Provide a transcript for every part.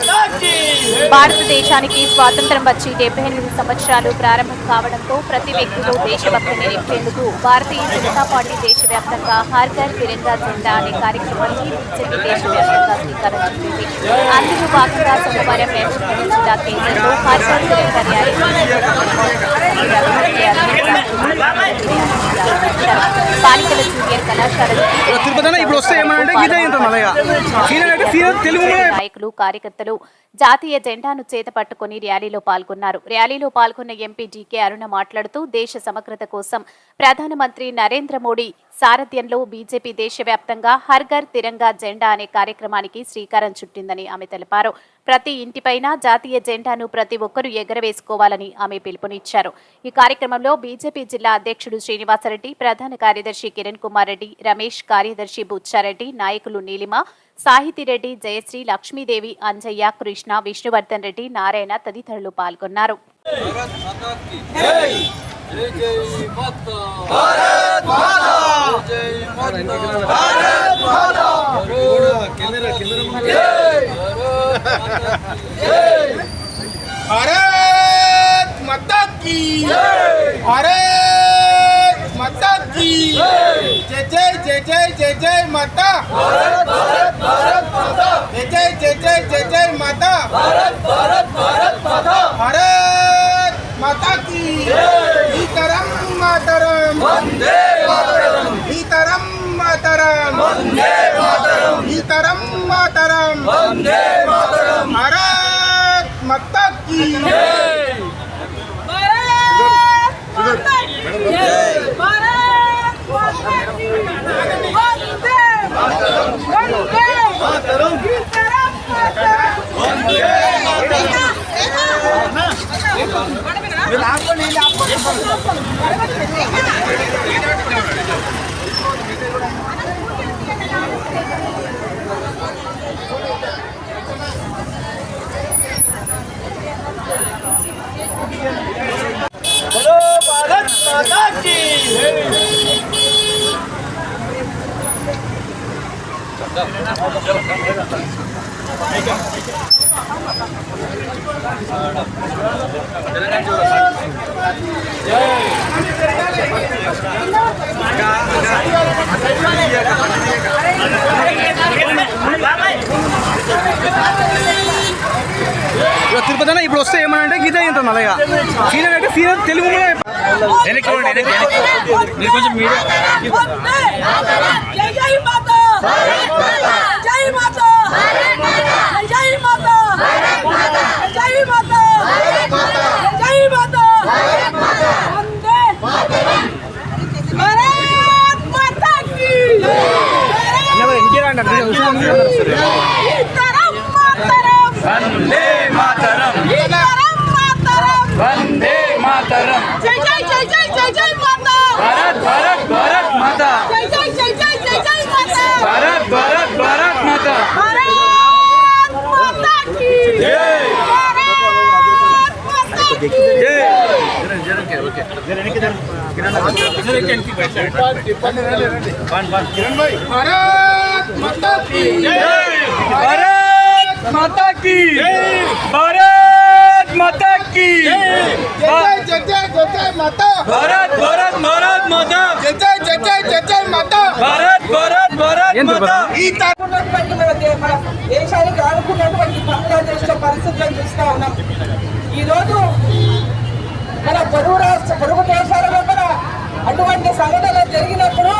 ください。భారతదేశానికి స్వాతంత్రం వచ్చి డెబ్బై ఎనిమిది సంవత్సరాలు ప్రారంభం కావడంతో ప్రతి వ్యక్తిలో దేశభక్తిని నింపేందుకు భారతీయ జనతా పార్టీ దేశవ్యాప్తంగా హర్ ఘర్ తిరంగా జెండా అనే కార్యక్రమానికి బీజేపీ దేశవ్యాప్తంగా శ్రీకారం చుట్టింది అందులో భాగంగా సోమవారం మేడ్చల్ జిల్లా కేంద్రంలో హర్ ఘర్ తిరంగా బాలికల జూనియర్ కళాశాలలో నాయకులు కార్యకర్తలు జాతీయ జెండాను చేతపట్టుకుని ర్యాలీలో పాల్గొన్నారు. ర్యాలీలో పాల్గొన్న ఎంపీ డీకే అరుణ మాట్లాడుతూ దేశ సమగ్రత కోసం ప్రధానమంత్రి నరేంద్ర మోడీ సారథ్యంలో బీజేపీ దేశవ్యాప్తంగా హర్ఘర్ తిరంగా జెండా అనే కార్యక్రమానికి శ్రీకారం చుట్టిందని ఆమె తెలిపారు. ప్రతి ఇంటిపైన జాతీయ జెండాను ప్రతి ఒక్కరూ ఎగరవేసుకోవాలని ఆమె పిలుపునిచ్చారు. ఈ కార్యక్రమంలో బీజేపీ జిల్లా అధ్యక్షుడు శ్రీనివాసరెడ్డి ప్రధాన కార్యదర్శి కిరణ్ కుమార్ రెడ్డి రమేష్ కార్యదర్శి బుచ్చారెడ్డి నాయకులు నీలిమ సాహితిరెడ్డి జయశ్రీ లక్ష్మీదేవి అంజయ్య కృష్ణ విష్ణువర్ధన్ రెడ్డి నారాయణ తదితరులు పాల్గొన్నారు. జై జై भारत माता की भारत माता की। जय जय जय जय जय जय माता। 你拉过你拉过。走，把那个拿起。తిరుపతి ఇప్పుడు వస్తే ఏమనంటే గీత ఏంటో అలాగా సీనియర్ అంటే సీనియర్ తెలుగు మీరు కొంచెం మీడియా वंदे मातरम वंदे मातरम जय जय जय जय जय जय माता भारत भारत भारत माता जय जय जय जय जय जय माता भारत भारत भारत माता भारत माता की जय किरण भाई भारत माता की जय भारत माता की भारत माता की भारत माता की जय जय जय जय जय जय माता भारत भारत भारत माता जय जय जय जय जय जय माता भारत भारत भारत माता गीता ఉన్నటువంటి మన దే- మన దేశానికి ఆడుకున్నటువంటి బంగ్లాదేశ్ లో పరిస్థితులను చూస్తా ఉన్నాం ఈ రోజు మన పొరుగు రాష్ట్ర పొరుగు దేశాలలో కూడా అటువంటి సంఘటనలు జరిగినప్పుడు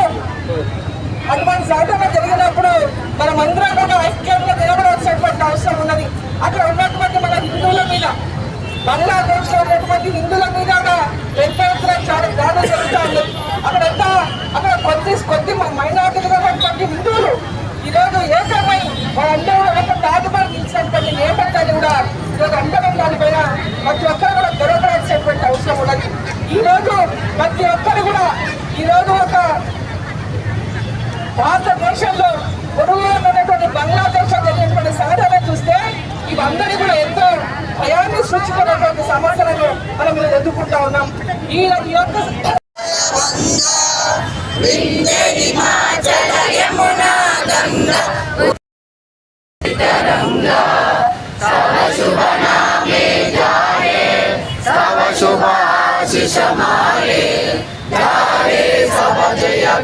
ప్రతి ఒక్కరు కూడా గొడవపడాల్సినటువంటి అవసరం ఉన్నది. ఈరోజు ప్రతి ఒక్కరు కూడా ఈరోజు ఒక భారతదేశంలో పొరుగులో ఉన్నటువంటి బంగ్లాదేశ్లో జరిగినటువంటి సంఘటన చూస్తే ఇవందరి కూడా ఎంతో భయాన్ని సృష్టించినటువంటి సమాచారాన్ని మనం ఈరోజు ఎదుర్కొంటా ఉన్నాం. ఈ యొక్క విందే ఈ యొక్క శుభనా Shamali, Dari Sabajaya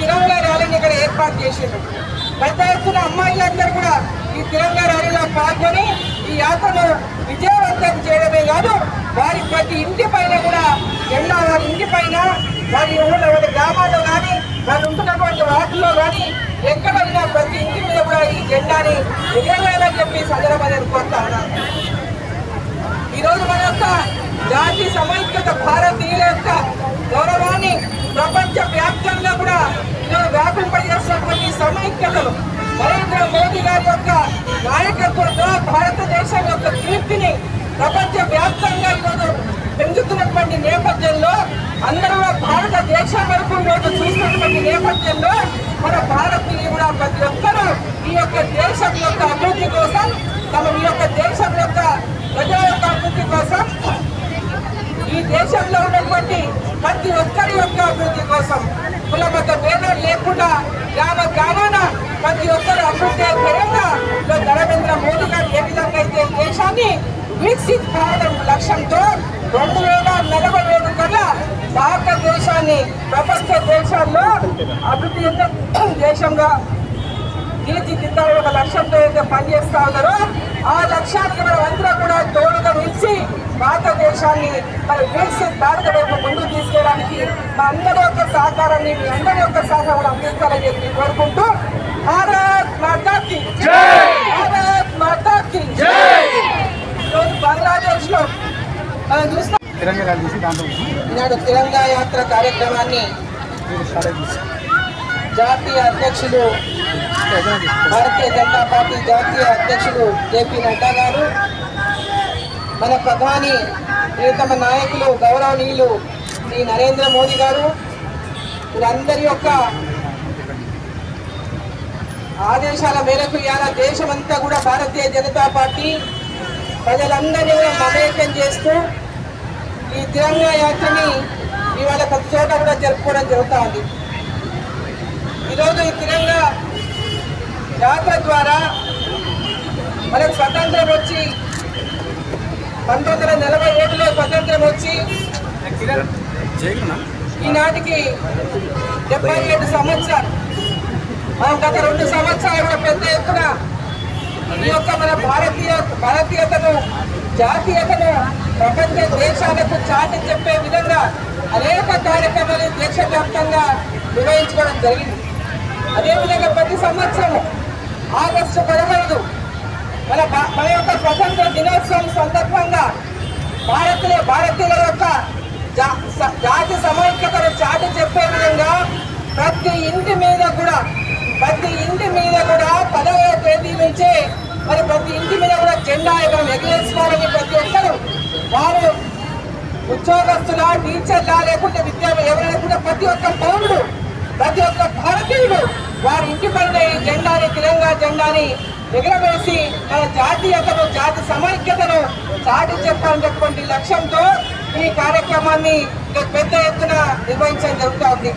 తిరంగా ర్యాలీని ఇక్కడ ఏర్పాటు చేసిండ్రు. పెద్ద ఎత్తున అమ్మాయిలందరూ కూడా ఈ తిరంగా ర్యాలీలో పాల్గొని ఈ యాత్రను విజయవంతం చేయడమే కాదు వారి ప్రతి ఇంటి పైన కూడా ఎన్నో వారి ఇంటి పైన వారి ఊళ్ళో వారి గ్రామాల్లో కానీ వారు ఉంటున్నటువంటి వాటిలో కానీ ఎక్కడైనా ప్రతి ఇంటి మీద కూడా ఈ జెండాని ఎగరవేయాలని చెప్పి సందర్భంగా కోరుతా ఉన్నాను ఈరోజు మన యొక్క జాతి సమైక్యత భారతీయుల యొక్క గౌరవాన్ని ప్రపంచ వ్యాప్తంగా కూడా ఈరోజు వ్యాపింపజేస్తున్నటువంటి సమైక్యతలు నరేంద్ర మోదీ గారి యొక్క నాయకత్వంలో భారతదేశం యొక్క కీర్తిని ప్రపంచ వ్యాప్తంగా ఈరోజు పెంచుతున్నటువంటి నేపథ్యంలో అందరూ భారతదేశం వరకు ఈరోజు చూస్తున్నటువంటి నేపథ్యంలో మన భారతీయులు కూడా ప్రతి ఒక్కరూ ఈ యొక్క దేశం యొక్క అభివృద్ధి కోసం తమ ఈ యొక్క దేశం యొక్క ప్రజల యొక్క అభివృద్ధి కోసం ఈ దేశంలో కాబట్టి ప్రతి ఒక్కరి యొక్క అభివృద్ధి కోసం కుల మత భేదం లేకుండా గ్రామ గ్రామాన ప్రతి ఒక్కరు అభివృద్ధి పరంగా నరేంద్ర మోదీ గారు ఏ విధంగా అయితే దేశాన్ని వికసిత్ భారతం లక్ష్యంతో రెండు వేల నలభై ఏడు కల్లా భారతదేశాన్ని ప్రపంచ దేశాల్లో అభివృద్ధి దేశంగా తీర్చిదిద్దాలని ఒక లక్ష్యంతో అయితే పనిచేస్తా ఉన్నారో ఆ లక్ష్యానికి మనం అందరం కూడా తోడుగా నిలిచి భారతదేశాన్ని మరి వికసిత్ భారత వైపు ముందుకు తీసుకెళ్ళడానికి మా అందరి యొక్క సహకారాన్ని మీ అందరి యొక్క సహకారం అందిస్తారని చెప్పి కోరుకుంటూ భారత్ మాతాకి భారత్ మాతాకి ఈరోజు బంగ్లాదేశ్లో మనం చూస్తాం ఈనాడు తిరంగా యాత్ర కార్యక్రమాన్ని జాతీయ అధ్యక్షులు భారతీయ జనతా పార్టీ జాతీయ అధ్యక్షులు జేపీ నడ్డా గారు మన ప్రధాని ప్రియతమ నాయకులు గౌరవనీయులు శ్రీ నరేంద్ర మోదీ గారు వీరందరి యొక్క ఆదేశాల మేరకు ఇవాళ దేశమంతా కూడా భారతీయ జనతా పార్టీ ప్రజలందరినీ కూడా మమేకం చేస్తూ ఈ తిరంగా యాత్రని ఇవాళ ప్రతి చోట కూడా జరుపుకోవడం జరుగుతూ ఉంది. ఈరోజు ఈ తిరంగా యాత్ర ద్వారా మనకు స్వతంత్రం వచ్చి పంతొమ్మిది వందల నలభై ఏడులో స్వతంత్రం వచ్చి ఈనాటికి డెబ్బై ఏడు సంవత్సరాలు. మనం గత రెండు సంవత్సరాలు పెద్ద ఎత్తున ఈ యొక్క మన భారతీయ భారతీయతను జాతీయతను ప్రపంచ దేశాలకు చాటి చెప్పే విధంగా అనేక కార్యక్రమాలు దేశవ్యాప్తంగా నిర్వహించుకోవడం జరిగింది. అదేవిధంగా ప్రతి సంవత్సరం ఆగస్టు పదహైదు మన భా- మన యొక్క స్వతంత్ర దినోత్సవం సందర్భంగా భారతీయ భారతీయుల యొక్క జా- జాతి సమైక్యతను చాటి చెప్పే విధంగా ప్రతి ఇంటి మీద కూడా ప్రతి ఇంటి మీద కూడా పదవ తేదీ నుంచే మరి ప్రతి ఇంటి మీద కూడా జెండా మనం ఎగిరేసుకోవాలని ప్రతి ఒక్కరు వారు ఉద్యోగస్తులా టీచర్లా లేకుంటే విద్యా ఎవరైనా కూడా ప్రతి ఒక్క పౌరుడు ప్రతి ఒక్క భారతీయుడు వారి ఇంటి పైన ఈ జెండాని తెలంగాణ జెండాని ఎగరవేసి మన జాతీయతను జాతి సమైక్యతను చాటి చెప్పాలనేటువంటి లక్ష్యంతో ఈ కార్యక్రమాన్ని పెద్ద ఎత్తున నిర్వహించడం జరుగుతూ ఉంది.